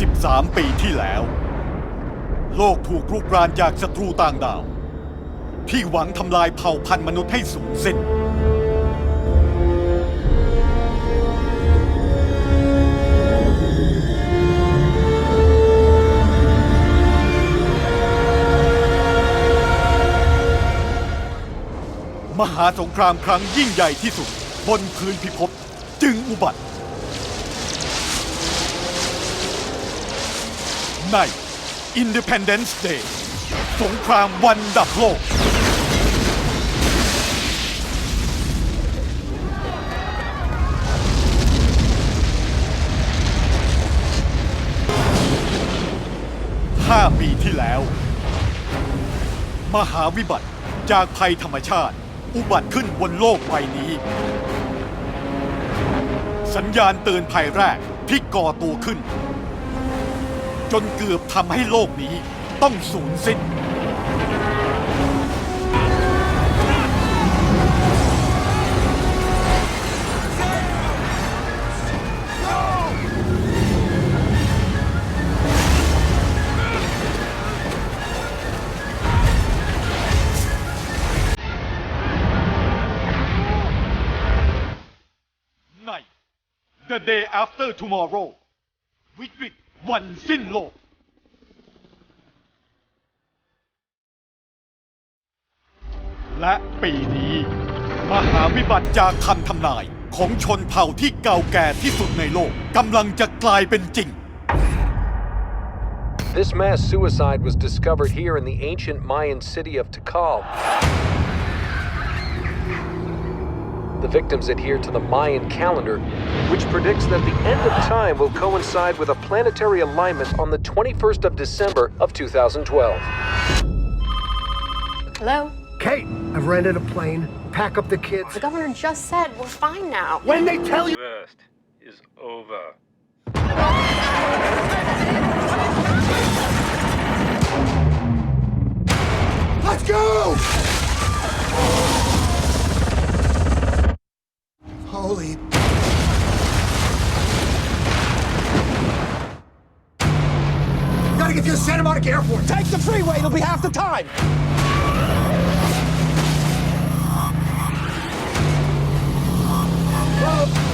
13 ปีที่แล้ว โลกถูกรุกรานจากศัตรูต่างดาว ที่หวังทำลายเผ่าพันธุ์มนุษย์ให้สูญสิ้นมหาสงครามครั้งยิ่งใหญ่ที่สุด บนพื้นพิภพจึงอุบัติ ใน Independence Day สงครามวันดับโลกห้าปีที่แล้ว มหาวิบัติจากภัยธรรมชาติ อุบัติขึ้นบนโลกใบนี้ สัญญาณเตือนภัยแรกที่ก่อตัวขึ้น นเกือบทำให้โลกนี้ต้องสูญสิ้น ใน The Day After Tomorrow วิกฤต วันสิ้นโลก และปีนี้ มหาวิบัติจากคำทำนายของชนเผ่าที่เก่าแก่ที่สุดในโลกกำลังจะกลายเป็นจริง This mass suicide was discovered here in the ancient Mayan city of Tikal. The victims adhere to the Mayan calendar, which predicts that the end of time will coincide with a planetary alignment on the 21st of December of 2012. Hello? Kate, I've rented a plane. Pack up the kids. The governor just said we're fine now. When they tell you. the Worst is over. It'll be half the time. Whoa.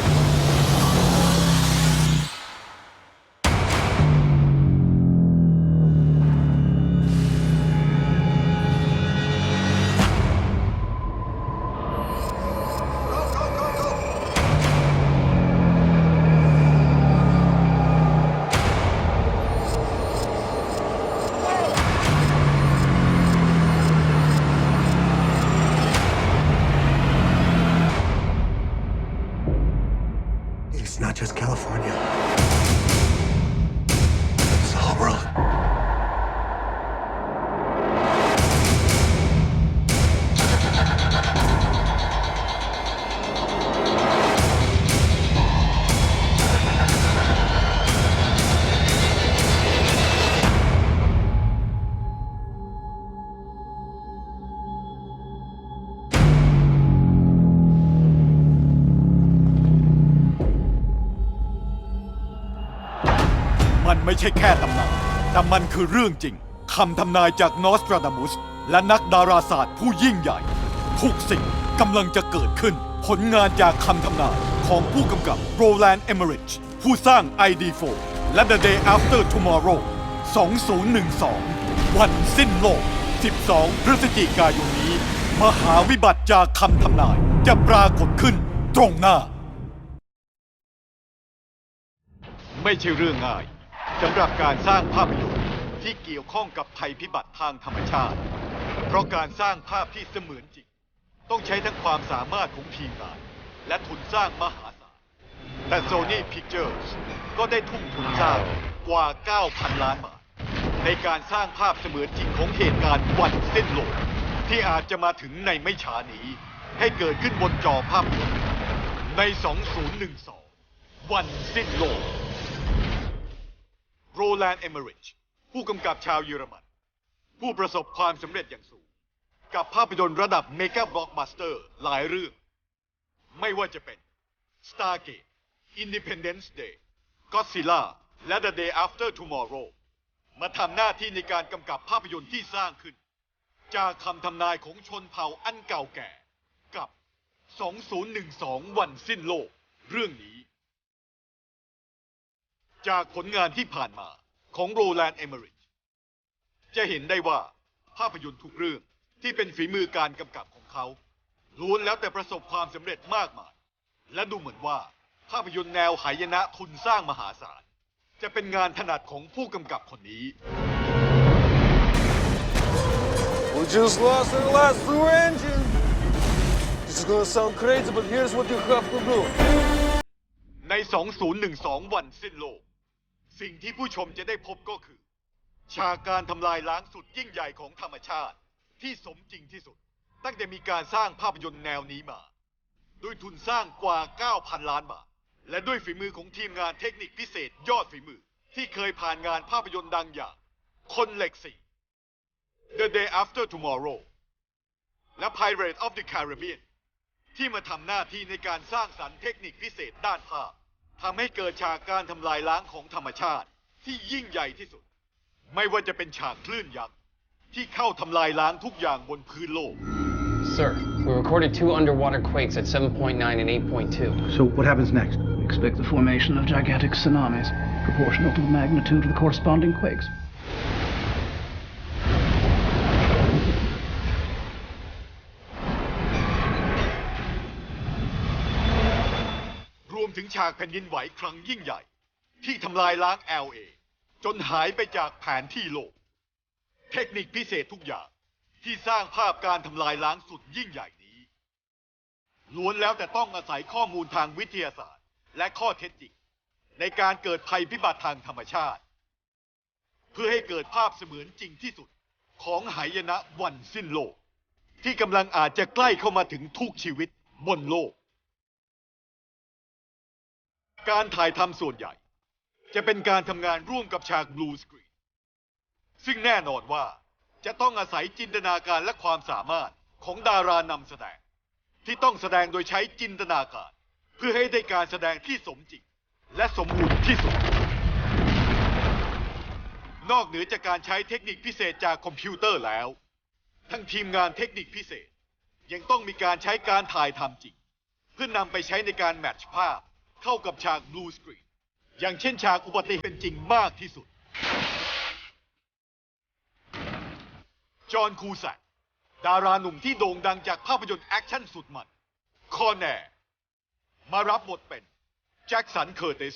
Just California. มันไม่ใช่แค่ตำนานแต่มันคือเรื่องจริงคำทำนายจากนอสตราดามุส และนักดาราศาสตร์ผู้ยิ่งใหญ่ ทุกสิ่งกำลังจะเกิดขึ้น ผลงานจากคำทำนายของผู้กำกับโรแลนด์เอเมริชผู้สร้าง ID4 และ The Day After Tomorrow 2012 วันสิ้นโลก 12 พฤศจิกายนนี้ มหาวิบัติจากคำทำนายจะปรากฏขึ้นตรงหน้า ไม่ใช่เรื่องง่าย สำหรับการสร้างภาพยนตร์ที่เกี่ยวข้องกับภัยพิบัติทางธรรมชาติ เพราะการสร้างภาพที่เสมือนจริง ต้องใช้ทั้งความสามารถของทีมงาน และทุนสร้างมหาศาล แต่ Sony Pictures ก็ได้ทุ่มทุนสร้างกว่า 9,000 ล้านบาท ในการสร้างภาพเสมือนจริงของเหตุการณ์วันสิ้นโลก ที่อาจจะมาถึงในไม่ช้านี้ ให้เกิดขึ้นบนจอภาพยนตร์ใน 2012 วันสิ้นโลก โรแลนด์เอเมริชผู้กำกับชาวเยอรมัน ผู้ประสบความสำเร็จอย่างสูง กับภาพยนตร์ระดับเมก a บล็อกบัสเตอร์หลายเรื่อง ไม่ว่าจะเป็น Stargate Independence Day Godzilla และ The Day After Tomorrow มาทำหน้าที่ในการกำกับภาพยนตร์ที่สร้างขึ้น จากคำทำนายของชนเผ่าอันเก่าแก่กับ 2012 วันสิ้นโลก เรื่องนี้ จากผลงานที่ผ่านมาของโรแลนด์เอเมริชจะเห็นได้ว่าภาพยนตร์ทุกเรื่องที่เป็นฝีมือการกำกับของเขาล้วนแล้วแต่ประสบความสำเร็จมากมาย และดูเหมือนว่าภาพยนตร์แนวหายนะทุนสร้างมหาศาล จะเป็นงานถนัดของผู้กำกับคนนี้ We just lost our last blue engine. This is gonna sound crazy, but here's what you have to do. ใน 2012 วันสิ้นโลก สิ่งที่ผู้ชมจะได้พบก็คือ ฉากการทำลายล้างสุดยิ่งใหญ่ของธรรมชาติที่สมจริงที่สุด ตั้งแต่มีการสร้างภาพยนตร์แนวนี้มา ด้วยทุนสร้างกว่า 9,000 ล้านบาท และด้วยฝีมือของทีมงานเทคนิคพิเศษยอดฝีมือ ที่เคยผ่านงานภาพยนตร์ดังอย่าง คนเหล็กสี่ The Day After Tomorrow และ Pirate of the Caribbean ที่มาทำหน้าที่ในการสร้างสรรค์เทคนิคพิเศษด้านภาพ ทำให้เกิดฉากการทำลายล้างของธรรมชาติที่ยิ่งใหญ่ที่สุด ไม่ว่าจะเป็นฉากคลื่นยักษ์ที่เข้าทำลายล้างทุกอย่างบนพื้นโลก Sir, we recorded two underwater quakes at 7.9 and 8.2. So what happens next? Expect the formation of gigantic tsunamis, proportional to the magnitude of the corresponding quakes. รวม ถึงฉากแผ่นดินไหวครั้งยิ่งใหญ่ ที่ทำลายล้าง LA จนหายไปจากแผนที่โลก เทคนิคพิเศษทุกอย่างที่สร้างภาพการทำลายล้างสุดยิ่งใหญ่นี้ ล้วนแล้วแต่ต้องอาศัยข้อมูลทางวิทยาศาสตร์ และข้อเท็จจริง ในการเกิดภัยพิบัติทางธรรมชาติ เพื่อให้เกิดภาพเสมือนจริงที่สุดของหายนะวันสิ้นโลก ที่กำลังอาจจะใกล้เข้ามาถึงทุกชีวิตบนโลก การถ่ายทำส่วนใหญ่ จะเป็นการทำงานร่วมกับฉากบลูสกรีนซึ่งแน่นอนว่าจะต้องอาศัยจินตนาการและความสามารถของดารานำแสดง ที่ต้องแสดงโดยใช้จินตนาการ เพื่อให้ได้การแสดงที่สมจริง และสมบูรณ์ที่สุด นอกเหนือจากการใช้เทคนิคพิเศษจากคอมพิวเตอร์แล้ว ทั้งทีมงานเทคนิคพิเศษ ยังต้องมีการใช้การถ่ายทำจริง เพื่อนำไปใช้ในการแมทช์ภาพ เข้ากับฉากบลูสกรีนอย่างเช่นฉากอุบัติเหตุเป็นจริงมากที่สุด จอห์นคูแซกดาราหนุ่มที่โด่งดังจากภาพยนตร์แอคชั่นสุดมัน คอแนมารับบทเป็นแจ็คสันเคอร์ติส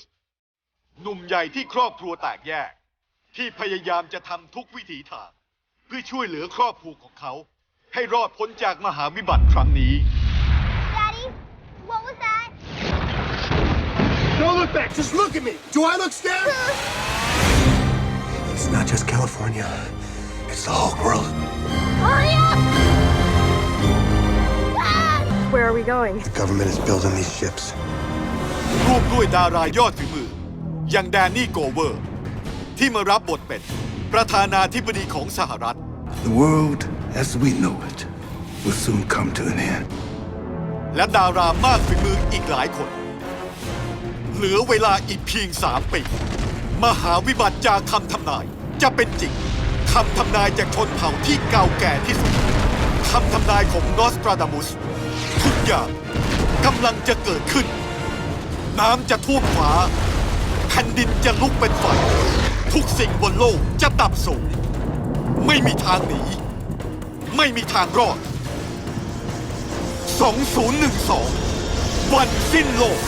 หนุ่มใหญ่ที่ครอบครัวแตกแยก ที่พยายามจะทำทุกวิถีทาง เพื่อช่วยเหลือครอบครัวของเขา ให้รอดพ้นจากมหาวิบัติครั้งนี้ Daddy, what was that? Don't look back. Just look at me. Do I look scared? It's not just California. It's the whole world. Hurry up! Ah! Where are we going? The government is building these ships. ร่วมด้วยดารายอดฝีมือ อย่างแดนนี่โกเวอร์ ที่มารับบทเป็นประธานาธิบดีของสหรัฐ The world as we know it will soon come to an end. และดารามากฝีมืออีกหลายคน เหลือเวลาอีกเพียงสามปี มหาวิบัติจากคำทำนายจะเป็นจริงคำทำนายจากชนเผ่าที่เก่าแก่ที่สุดคำทำนายของนอสตราดามุส ทุกอย่างกำลังจะเกิดขึ้น น้ำจะท่วมฟ้าแผ่นดินจะลุกเป็นไฟทุกสิ่งบนโลกจะดับสูญไม่มีทางหนี ไม่มีทางรอด 2012 วันสิ้นโลก